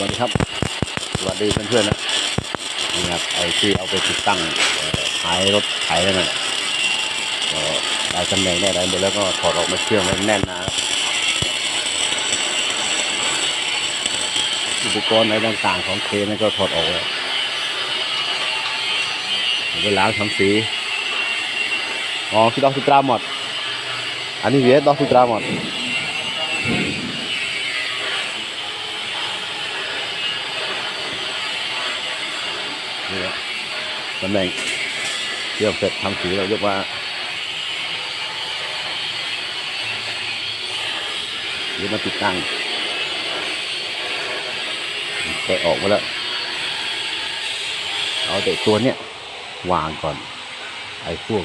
วัสดีครับสวัสดีเพื่อนๆนะนี่ครับไอที่เอาไปติดตั้งท้ายรถไถนั่นน่ะก็ได้ตำแหน่งได้อะไรหมดแล้วก็ถอดออกมาเชื่อมให้แน่นนะอุปกรณ์อะไรต่างๆของเคนั่นก็ถอดออกแล้วไปล้างทำสีอ๋อคือดอกสุตราหมดอันนี้เวียดอกสุตราหมด นี่แหละตำแหน่งเชื่อมเสร็จทำสีเราเรียกว่าหรือมาติดตั้งแกะออกมาแล้ว เอาแต่ตัวเนี้ยวางก่อน ไอ้พวก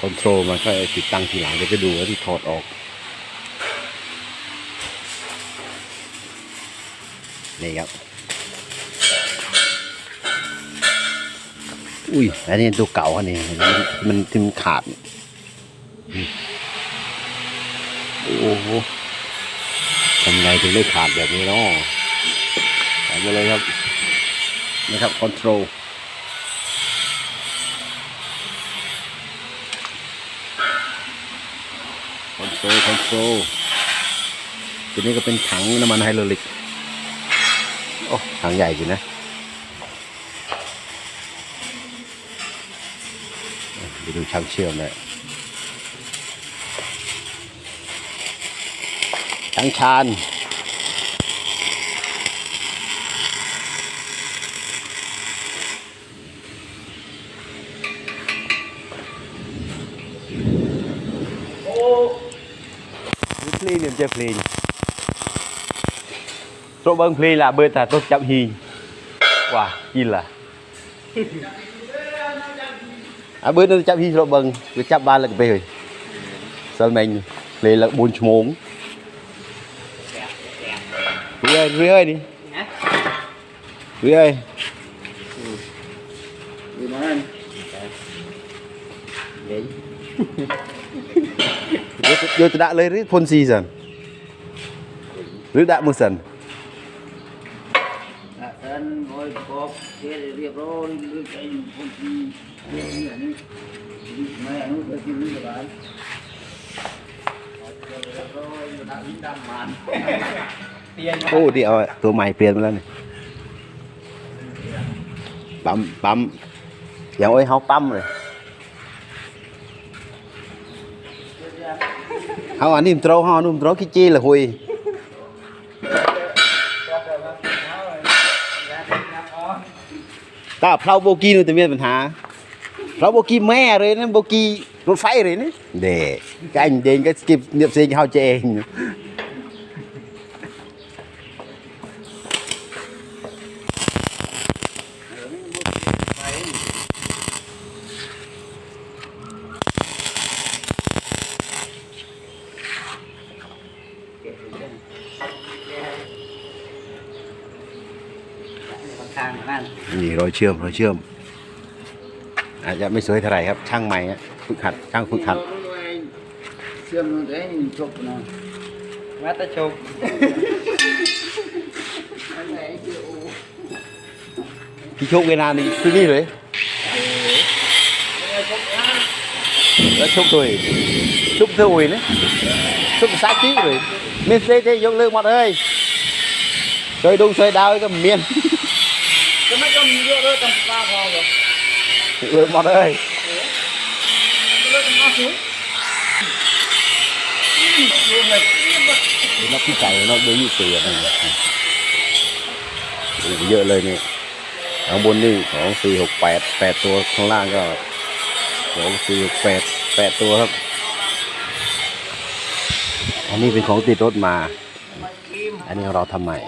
คอนโทรลมันค่อยติดตั้งทีหลังเดี๋ยวจะดูว่าที่ถอดออกนี่ครับ อุ้ย อันนี้ตัวเก่าอันนี้มันมันถึงขาด โอ้โหทำไงถึงได้ขาดแบบนี้เนาะใส่มาเลยครับนี่ครับคอนโทรลคอนโทรลคอนโทรลตัวนี้ก็เป็นถังน้ำมันไฮโดรลิก โอ้ ถังใหญ่จริงนะ ดูช่างเชื่อมเลยช่างชา ญพลีเนี่ยจะพลีโรเบิงพลีlà bơi ta tốt chậm hi wow chi là à bữa nó chắp hi rồi bừng cứ chắp ba lần về rồi sao mình lấy là bốn chục mống Rưỡi ơi, rưỡi ơi đi Rưỡi ơi Vô vô tôi đã lấy rưỡi phôn xì dần Rưỡi đã một dần ท่ โอ้ดีเอาตัวใหม่เปลี่ยนมาแล้วนี่ปั๊มปั๊มอย่างโอ้ยเฮาปั๊มเลยเฮาอันนี้มันโตรเฮาอันนู้มันโตรขี้จี้ละหุย ถ้าเพลาโบกี้นู่นจะมีปัญหาเพลาโบกี้แม่เลยนะโบกี้รถไฟเลยนะเด็ก cái anh đến cái skip nhập sinh hao cho em ข้าง นั่นนี่รอยเชื่อมรอยเชื่อม อาจจะไม่สวยเท่าไหร่ครับ ช่างใหม่ฮะฝึกหัดช่างฝึกหัด เชื่อมนู่นเองจบนะวัดตะชมอันไหนเกี่ยวพี่โชคเวลานี่คือนี่เลยแล้วชกตัวชกเท่าอุ้ยนะชก sát chiếc rồi miên xê thế dốc lưng mặt ơi xoay đung xoay đau cái miên จะไม่ต้องเยอะเลยต้องปลาพอเหรอ lưng mặt ơi เลิกมาสูงรวมเลย nó cái cày nó đối như tiền này Ủa, เยอะเลยนี่ข้างบนนี่สองสี่หกแปดแปดตัวข้างล่างก็สองสี่หกแปดแปดตัวครับ อันนี้เป็นของติดรถมา อันนี้เราทำใหม่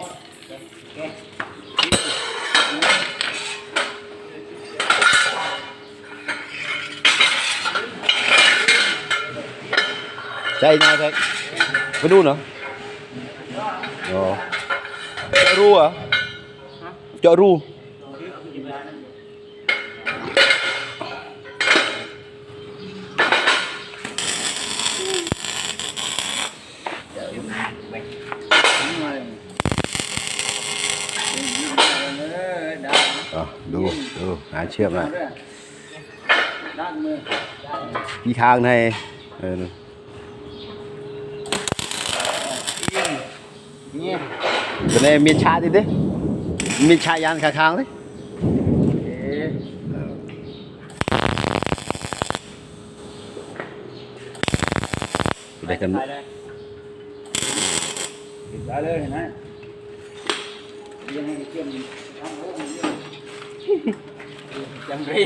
Chạy nhau thôi. Có đu nữa. Rồi. Chợ ru à? Chợ ru. ดูดูหาเชื่อมหน่อย ด้านมือ อีทางใน เออเนี่ยตัวนี้มีชาดิดิมีชายันข้างๆเลยเอ๊ะได้กันไปเลยปิดได้เลยเห็นไหมยังให้เชื่อมทางโอ้ยจังรี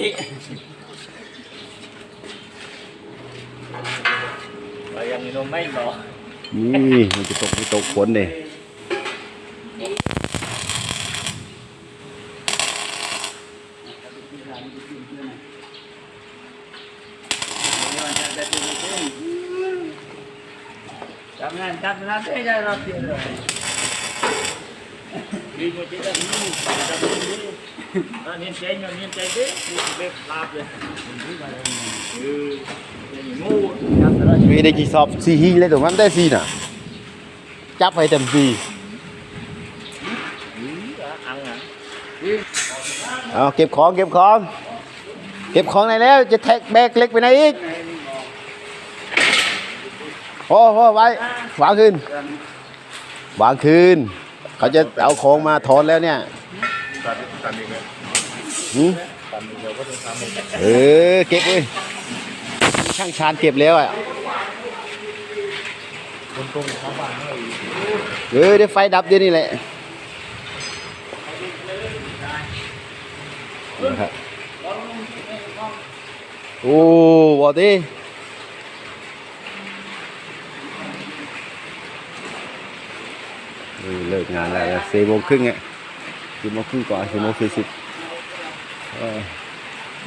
เรายังมีนมไม่หรอนี่มันจะตกไม่ตกฝนเลยจับงานจับงานได้ได้รับเดีย วเลยดีกว่าจะได้นู่นจับนี่อันนี้ใจเงินนี้ใจเด้เบ็ดลาบเลยเอองูจับแล้วมีได้กี่สอบสี่ฮีเลยตัวมันได้สี่น่ะจับให้เต็มสี่ เอาเก็บของเก็บของ เก็บของไหนแล้ว จะแท็กแบกเล็กไปไหนอีก โอ้โหไว้วางคืนวางคืน เขาจะเอาของมาถอนแล้วเนี่ยหืมเออเก็บเลยช่างชานเก็บแล้วอะเออเดี๋ยวไฟดับเดี๋ยวนี้แหละ นะครับโอ้บอดีเออเลิกงานแล้วสี่โมงครึ่งอะสี่โมงครึ่งกว่าสี่โมงสี่สิบเ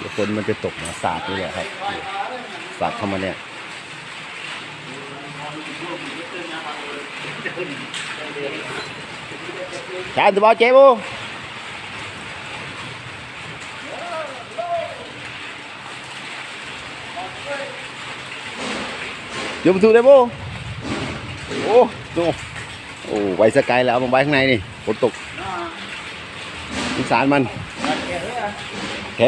ดี๋ยวฝนมันจะตกมาสาดนี่แหละครับ สาดเข้ามาเนี่ยชาตัวบอลเจ็บ บ่ยมทูได้บ่โอ้ดูโอ้ไว้สกายแล้วเอามาไว้ข้างในนี่ฝนตกสงสารมันโอเค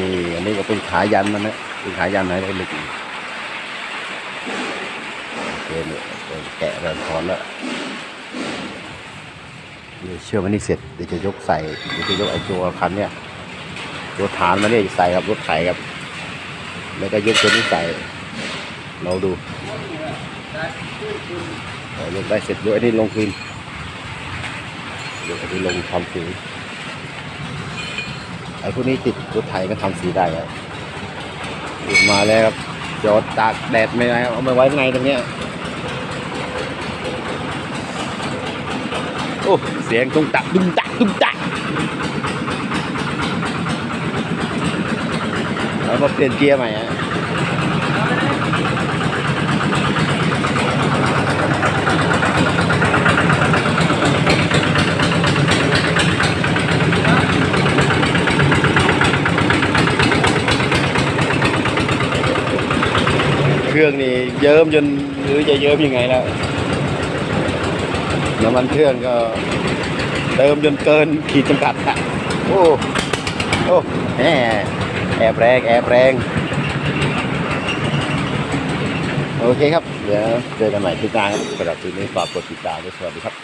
นี่อันนี้ก็เป็นขายันมันนะเป็นขายันไหนได้ลึกอีกโอเคเนี่ยแกะแล้วถอนแล้ว เดี๋ยวเชื่อมันนี่เสร็จเดี๋ยวจะยกใส่เดี๋ยวจะยกไอ้ตัวคันเนี่ยตัวฐานมันเนี่ยใส่กับรถไถครับ แล้วก็ยกตัวนี้ใส่เราดูเออยกได้เสร็จยกอันนี้ลงคืนยกอันนี้ลงทำสีไอ้พวกนี้ติดรถไถก็ทำสีได้ครับหยุดมาแล้วครับจอดตากแดดไม่ไหวเอามาไว้ข้างในตรงเนี้ย โอ้เสียงตุ้งตักตุ้งตักตุ้งตักแล้วมาเปลี่ยนเกียร์ใหม่ฮะเครื่องนี่เยิ้มจนหรือจะเยิ้มยังไงแล้ว น้ำมันเครื่องก็เติมจนเกินขีดจำกัดอะโอ้โอ้แหมแอบแรงแอบแรง โอเคครับ เดี๋ยวเจอกันใหม่ที่กลางครับสำหรับทีนี้ฝากกดติดตามด้วยสวัสดีครับ